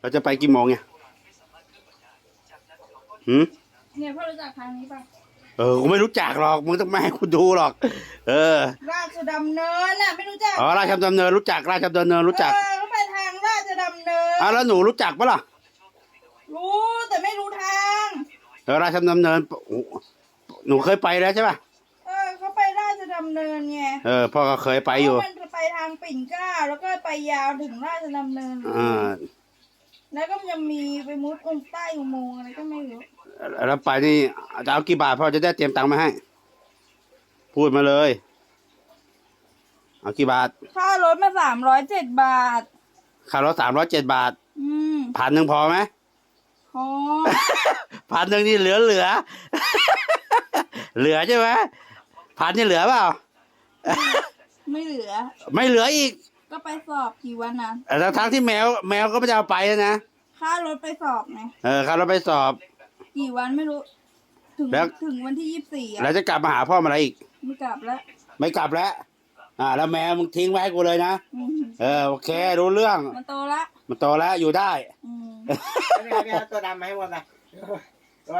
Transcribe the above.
เราจะไปกี่โมงเนี่ยหืมเนี่ยพ่อรู้จักทางนี้ป่ะเออกูไม่รู้จักหรอก มึงต้องมาให้กูดูหรอก เออ ราชดำเนินน่ะไม่รู้จักอ๋อราชดำเนินรู้จัก ราชดำเนินรู้จักเออเขาไปทางราชดำเนินอะแล้วหนูรู้จักปะล่ะ รู้แต่ไม่รู้ทางเออราชดำเนินโอ้หนูเคยไปแล้วใช่ป่ะ เออเขาไปราชดำเนินไงเออพ่อก็เคยไปอยู่ เพราะมันไปทางปิ่นเกล้าแล้วก็ไปยาวถึงราชดำเนินเลยอ่า แล้วก็ยังมีไปมุดองค์ใต้อุโมงค์อะไรก็ไม่รู้แล้วไปนี่จะเอากี่บาทพ่อจะได้เตรียมตังค์มาให้ พูดมาเลย เอากี่บาท ค่ารถมาสามร้อยเจ็ดบาท ค่ารถสามร้อยเจ็ดบาทอืมพันหนึ่งพอไหมพอ พันหนึ่งนี่เหลือเหลือ เหลือใช่ไหมพันนี่เหลือเปล่า ไม่เหลือ ไม่เหลืออีก ก็ไปสอบกี่วันนะแต่ทั้งที่แมวแมวก็ไม่จะเอาไปนะค่ารถไปสอบไงเออค่ารถไปสอบ กี่วันไม่รู้ ถึงแล้ว ถึงวันที่ยี่สิบสี่แล้วอะจะกลับมาหาพ่อเมาอะไรอีก ไม่กลับแล้วไม่กลับแล้ว อ่า แล้วแมวมึงทิ้งไว้ให้กูเลยนะ อืมเออโอเครู้เรื่อง มันโตละมันโตแล้วอยู่ได้ อืมไม่เอาไม่เอาตัวดำมาให้หมดเลยตัว